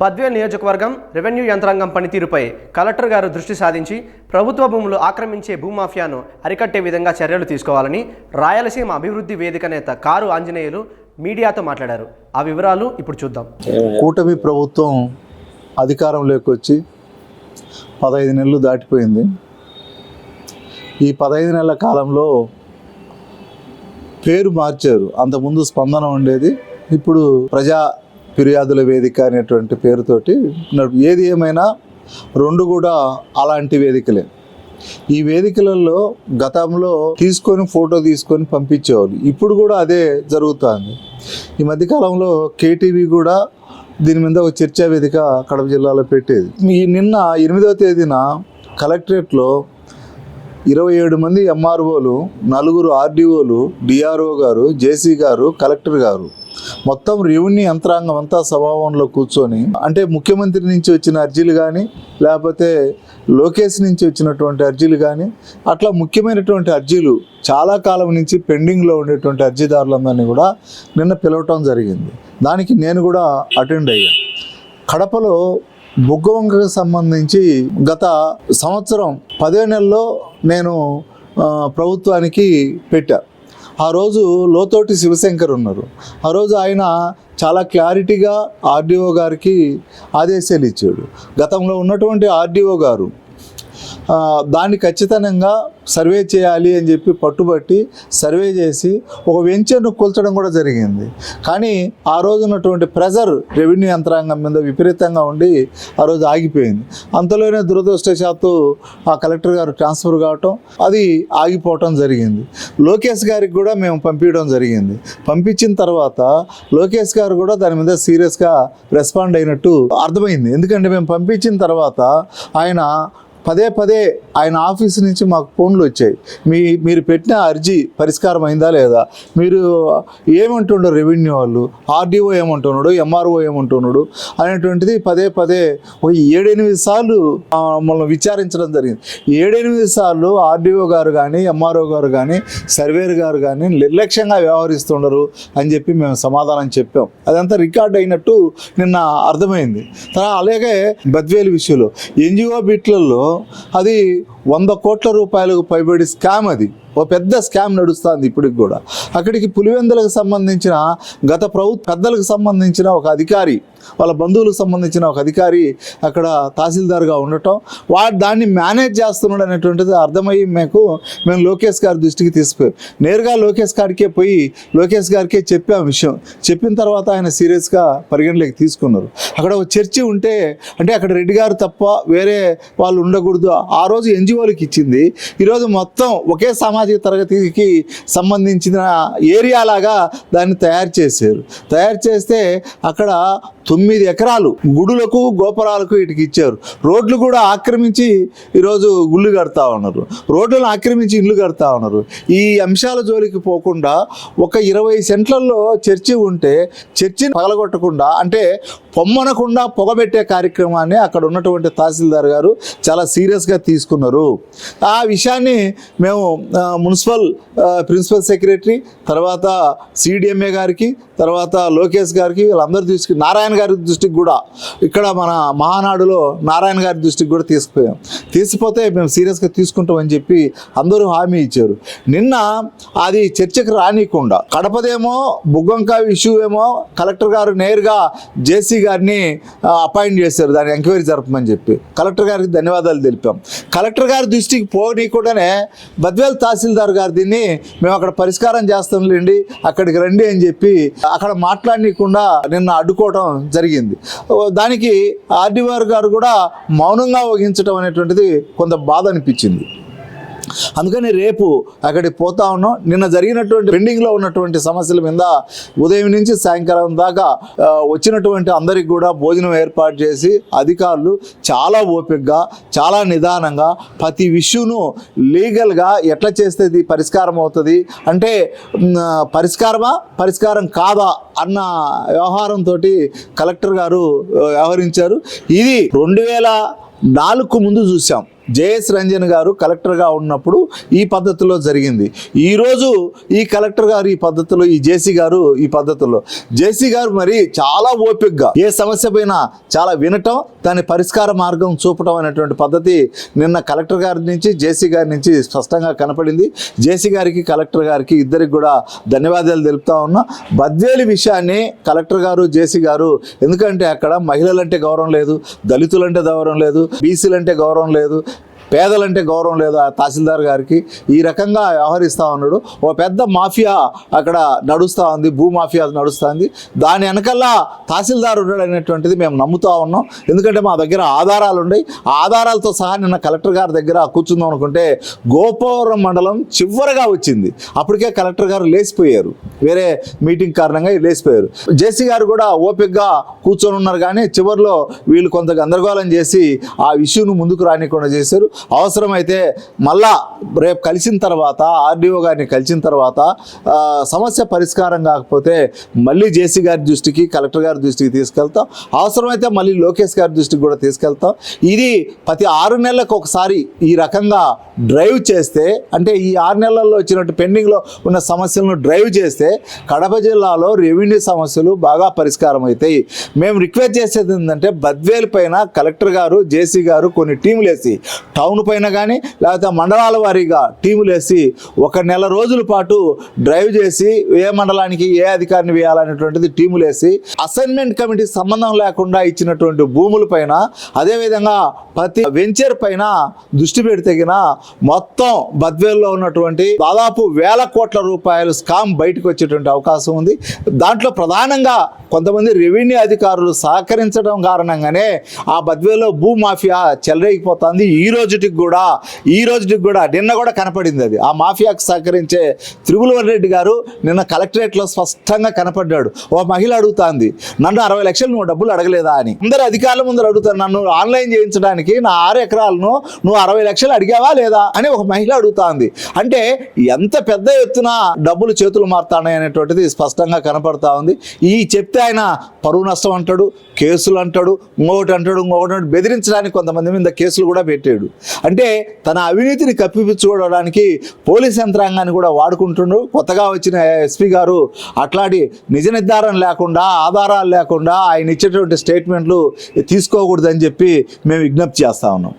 బద్వేల్ నియోజకవర్గం రెవెన్యూ యంత్రాంగం పనితీరుపై కలెక్టర్ గారు దృష్టి సాధించి ప్రభుత్వ భూములు ఆక్రమించే భూమాఫియాను అరికట్టే విధంగా చర్యలు తీసుకోవాలని రాయలసీమ అభివృద్ధి వేదిక నేత కారు ఆంజనేయులు మీడియాతో మాట్లాడారు. ఆ వివరాలు ఇప్పుడు చూద్దాం. కూటమి ప్రభుత్వం అధికారంలోకి వచ్చి పదహైదు నెలలు దాటిపోయింది. ఈ పదహైదు నెలల కాలంలో పేరు మార్చారు. అంతకుముందు స్పందన ఉండేది. ఇప్పుడు ప్రజా ఫిర్యాదుల వేదిక అనేటువంటి పేరుతోటి ఏది ఏమైనా రెండు కూడా అలాంటి వేదికలే. ఈ వేదికలలో గతంలో తీసుకొని ఫోటో తీసుకొని పంపించేవాళ్ళు. ఇప్పుడు కూడా అదే జరుగుతుంది. ఈ మధ్యకాలంలో కేటీవీ కూడా దీని మీద ఒక చర్చా వేదిక కడప జిల్లాలో పెట్టేది. ఈ నిన్న ఎనిమిదవ తేదీన కలెక్టరేట్లో ఇరవై ఏడు మంది ఎంఆర్ఓలు నలుగురు ఆర్డీఓలు డిఆర్ఓ గారు జేసీ గారు కలెక్టర్ గారు మొత్తం రెవెన్యూ యంత్రాంగం అంతా స్వభావంలో కూర్చొని అంటే ముఖ్యమంత్రి నుంచి వచ్చిన అర్జీలు కానీ లేకపోతే లోకేష్ నుంచి వచ్చినటువంటి అర్జీలు కానీ అట్లా ముఖ్యమైనటువంటి అర్జీలు చాలా కాలం నుంచి పెండింగ్లో ఉండేటువంటి అర్జీదారులందరినీ కూడా నిన్న పిలవటం జరిగింది. దానికి నేను కూడా అటెండ్ అయ్యా. కడపలో బొగ్గవంకకు సంబంధించి గత సంవత్సరం పదే నెలలో నేను ప్రభుత్వానికి పెట్టా. ఆ రోజు లోతోటి శివశంకర్ ఉన్నారు. ఆ రోజు ఆయన చాలా క్లారిటీగా ఆర్డీఓ గారికి ఆదేశాలు ఇచ్చాడు. గతంలో ఉన్నటువంటి ఆర్డీఓ గారు దాన్ని ఖచ్చితంగా సర్వే చేయాలి అని చెప్పి పట్టుబట్టి సర్వే చేసి ఒక వెంచర్ను కూల్చడం కూడా జరిగింది. కానీ ఆ రోజు ఉన్నటువంటి ప్రెజర్ రెవెన్యూ యంత్రాంగం మీద విపరీతంగా ఉండి ఆ రోజు ఆగిపోయింది. అంతలోనే దురదృష్టశాత్తు ఆ కలెక్టర్ గారు ట్రాన్స్ఫర్ కావటం అది ఆగిపోవటం జరిగింది. లోకేష్ గారికి కూడా మేము పంపించడం జరిగింది. పంపించిన తర్వాత లోకేష్ గారు కూడా దాని మీద సీరియస్గా రెస్పాండ్ అయినట్టు అర్థమైంది. ఎందుకంటే మేము పంపించిన తర్వాత ఆయన పదే పదే ఆయన ఆఫీస్ నుంచి మాకు ఫోన్లు వచ్చాయి. మీ మీరు పెట్టిన అర్జీ పరిష్కారం అయిందా లేదా? మీరు ఏమంటుండో రెవెన్యూ వాళ్ళు ఆర్డీఓ ఏమంటున్నాడు ఎంఆర్ఓ ఏమంటున్నాడు అనేటువంటిది పదే పదే ఒక ఏడెనిమిది సార్లు మమ్మల్ని విచారించడం జరిగింది. ఏడెనిమిది సార్లు ఆర్డీఓ గారు కానీ ఎంఆర్ఓ గారు కానీ సర్వేర్ గారు కానీ నిర్లక్ష్యంగా వ్యవహరిస్తున్నారు అని చెప్పి మేము సమాధానం చెప్పాం. అదంతా రికార్డ్ అయినట్టు నిన్న అర్థమైంది. తర్వాత అలాగే బద్వేలు విషయంలో ఎన్జిఓ బిట్లలో అది వంద కోట్ల రూపాయలకు పైబడి స్కామ్ అది. ఓ పెద్ద స్కామ్ నడుస్తుంది ఇప్పటికి కూడా. అక్కడికి పులివెందులకు సంబంధించిన గత ప్రభుత్వ పెద్దలకు సంబంధించిన ఒక అధికారి వాళ్ళ బంధువులకు సంబంధించిన ఒక అధికారి అక్కడ తహసీల్దార్గా ఉండటం వాడు దాన్ని మేనేజ్ చేస్తున్నాడు అనేటువంటిది అర్థమయ్యి మేము మేము లోకేష్ గారి దృష్టికి తీసుకుపోయాం నేరుగా లోకేష్ గారికే పోయి లోకేష్ గారికే చెప్పాం విషయం. చెప్పిన తర్వాత ఆయన సీరియస్గా పరిగణలోకి తీసుకున్నారు. అక్కడ ఒక చర్చి ఉంటే అంటే అక్కడ రెడ్డి గారు తప్ప వేరే వాళ్ళు ఉండకూడదు. ఆ రోజు ఎన్జిఓలకు ఇచ్చింది. ఈరోజు మొత్తం ఒకే సామాజిక తరగతికి సంబంధించిన ఏరియా లాగా దాన్ని తయారు చేశారు. తయారు చేస్తే అక్కడ తొమ్మిది ఎకరాలు గుడులకు గోపురాలకు వీటికి ఇచ్చారు. రోడ్లు కూడా ఆక్రమించి ఈరోజు గుళ్ళు కడతా ఉన్నారు. రోడ్లను ఆక్రమించి ఇల్లు కడతా ఉన్నారు. ఈ అంశాల జోలికి పోకుండా ఒక ఇరవై సెంట్లలో చర్చి ఉంటే చర్చిని పగలగొట్టకుండా అంటే పొమ్మనకుండా పొగబెట్టే కార్యక్రమాన్ని అక్కడ ఉన్నటువంటి తహసీల్దార్ గారు చాలా సీరియస్గా తీసుకున్నారు. ఆ విషయాన్ని మేము మున్సిపల్ ప్రిన్సిపల్ సెక్రటరీ తర్వాత సిడిఎంఏ గారికి తర్వాత లోకేష్ గారికి వీళ్ళందరూ తీసుకు నారాయణ గారి దృష్టికి కూడా ఇక్కడ మన మహానాడులో నారాయణ గారి దృష్టికి కూడా తీసుకుపోయాం. తీసిపోతే మేము సీరియస్గా తీసుకుంటామని చెప్పి అందరూ హామీ ఇచ్చారు. నిన్న అది చర్చకు రానియకుండా కడపదేమో బుగ్గంకా ఇష్యూ ఏమో కలెక్టర్ గారు నేరుగా జేసీ గారిని అపాయింట్ చేశారు. దాన్ని ఎంక్వైరీ జరపమని చెప్పి కలెక్టర్ గారికి ధన్యవాదాలు తెలిపాం. కలెక్టర్ గారి దృష్టికి పోనీకుండానే బద్వేల్ తహసీల్దార్ గారు దీన్ని మేము అక్కడ పరిష్కారం చేస్తాంలేండి అక్కడికి రండి అని చెప్పి అక్కడ మాట్లాడనీయకుండా నిన్న అడ్డుకోవడం జరిగింది. దానికి ఆర్డీఆర్ గారు కూడా మౌనంగా వహించడం అనేటువంటిది కొంత బాధ అనిపించింది. అందుకని రేపు అక్కడికి పోతా ఉన్నాం. నిన్న జరిగినటువంటి పెండింగ్లో ఉన్నటువంటి సమస్యల మీద ఉదయం నుంచి సాయంకాలం దాకా వచ్చినటువంటి అందరికి కూడా భోజనం ఏర్పాటు చేసి అధికారులు చాలా ఓపికగా చాలా నిదానంగా ప్రతి విషయను లీగల్గా ఎట్లా చేస్తే ఇది పరిష్కారం అవుతుంది అంటే పరిష్కారమా పరిష్కారం కాదా అన్న వ్యవహారంతో కలెక్టర్ గారు వ్యవహరించారు. ఇది రెండు వేల నాలుగు ముందు చూసాం. జేఎస్ రంజన్ గారు కలెక్టర్గా ఉన్నప్పుడు ఈ పద్ధతిలో జరిగింది. ఈరోజు ఈ కలెక్టర్ గారు ఈ పద్ధతిలో ఈ జేసీ గారు ఈ పద్ధతిలో. జేసీ గారు మరి చాలా ఓపికగా ఏ సమస్య పైన చాలా వినటం దాని పరిష్కార మార్గం చూపటం అనేటువంటి పద్ధతి నిన్న కలెక్టర్ గారి నుంచి జేసీ గారి నుంచి స్పష్టంగా కనపడింది. జేసీ గారికి కలెక్టర్ గారికి ఇద్దరికి కూడా ధన్యవాదాలు తెలుపుతా ఉన్నా. బద్వేలి విషయాన్ని కలెక్టర్ గారు జేసీ గారు ఎందుకంటే అక్కడ మహిళలంటే గౌరవం లేదు దళితులంటే గౌరవం లేదు బీసీలంటే గౌరవం లేదు పేదలంటే గౌరవం లేదు ఆ తహసీల్దార్ గారికి ఈ రకంగా వ్యవహరిస్తూ ఉన్నాడు. ఓ పెద్ద మాఫియా అక్కడ నడుస్తూ ఉంది భూ మాఫియా నడుస్తుంది దాని వెనకల్లా తహసీల్దార్ ఉన్నాడు అనేటువంటిది మేము నమ్ముతూ ఉన్నాం. ఎందుకంటే మా దగ్గర ఆధారాలు ఉన్నాయి ఆ ఆధారాలతో సహా నిన్న కలెక్టర్ గారి దగ్గర కూర్చుందాం అనుకుంటే గోపవరం మండలం చివరగా వచ్చింది. అప్పటికే కలెక్టర్ గారు లేచిపోయారు. వేరే మీటింగ్ కారణంగా లేచిపోయారు. జేసీ గారు కూడా ఓపిక్గా కూర్చొని ఉన్నారు కానీ చివరిలో వీళ్ళు కొంత గందరగోళం చేసి ఆ ఇష్యూను ముందుకు రానికుండా చేశారు. అవసరమైతే మళ్ళా రేపు కలిసిన తర్వాత ఆర్డీఓ గారిని కలిసిన తర్వాత సమస్య పరిష్కారం కాకపోతే మళ్ళీ జేసీ గారి దృష్టికి కలెక్టర్ గారి దృష్టికి తీసుకెళ్తాం. అవసరమైతే మళ్ళీ లోకేష్ గారి దృష్టికి కూడా తీసుకెళ్తాం. ఇది ప్రతి ఆరు నెలలకు ఒకసారి ఈ రకంగా డ్రైవ్ చేస్తే అంటే ఈ ఆరు నెలల్లో వచ్చినట్టు పెండింగ్లో ఉన్న సమస్యలను డ్రైవ్ చేస్తే కడప జిల్లాలో రెవెన్యూ సమస్యలు బాగా పరిష్కారం అవుతాయి. మేము రిక్వెస్ట్ చేసేది ఏంటంటే బద్వేలు పైన కలెక్టర్ గారు జేసీ గారు కొన్ని టీములు వేసి టౌన్ పైన కానీ లేకపోతే మండలాల వారీగా టీములు వేసి ఒక నెల రోజుల పాటు డ్రైవ్ చేసి ఏ మండలానికి ఏ అధికారిని వేయాలనేటువంటిది టీములు వేసి అసైన్మెంట్ కమిటీ సంబంధం లేకుండా ఇచ్చినటువంటి భూముల పైన అదేవిధంగా ప్రతి వెంచర్ పైన దృష్టి పెడితేగిన మొత్తం బద్వేల్లో ఉన్నటువంటి దాదాపు వేల కోట్ల రూపాయలు స్కామ్ బయటకు వచ్చేటువంటి అవకాశం ఉంది. దాంట్లో ప్రధానంగా కొంతమంది రెవెన్యూ అధికారులు సహకరించడం కారణంగానే ఆ బద్వేలో భూ మాఫియా చెలరేగిపోతుంది. ఈ రోజుటికి కూడా ఈ రోజుటికి కూడా నిన్న కూడా కనపడింది అది. ఆ మాఫియాకు సహకరించే త్రిపులవర్ రెడ్డి గారు నిన్న కలెక్టరేట్లో స్పష్టంగా కనపడ్డాడు. ఓ మహిళ అడుగుతాంది నన్ను అరవై లక్షలు నువ్వు డబ్బులు అడగలేదా అని? అందరు అధికారుల ముందర అడుగుతారు నన్ను ఆన్లైన్ చేయించడానికి నా ఆరు ఎకరాలను నువ్వు అరవై లక్షలు అడిగావా లేదా? అని ఒక మహిళ అడుగుతాంది. అంటే ఎంత పెద్ద ఎత్తున డబ్బులు చేతులు మారుతాయి అనేటువంటిది స్పష్టంగా కనపడతా ఉంది. ఈ చెప్తే ఆయన పరువు నష్టం అంటాడు కేసులు అంటాడు ఇంకొకటి అంటాడు ఇంకొకటి అంటాడు బెదిరించడానికి కొంతమంది మీద కేసులు కూడా పెట్టాడు. అంటే తన అవినీతిని కప్పిపుచ్చుకోవడానికి పోలీస్ యంత్రాంగాన్ని కూడా వాడుకుంటుండు కొత్తగా వచ్చిన ఎస్పీ గారు అట్లాంటి నిజ నిర్ధారణ లేకుండా ఆధారాలు లేకుండా ఆయన ఇచ్చేటువంటి స్టేట్మెంట్లు తీసుకోకూడదని చెప్పి మేము విజ్ఞప్తి చేస్తా ఉన్నాం.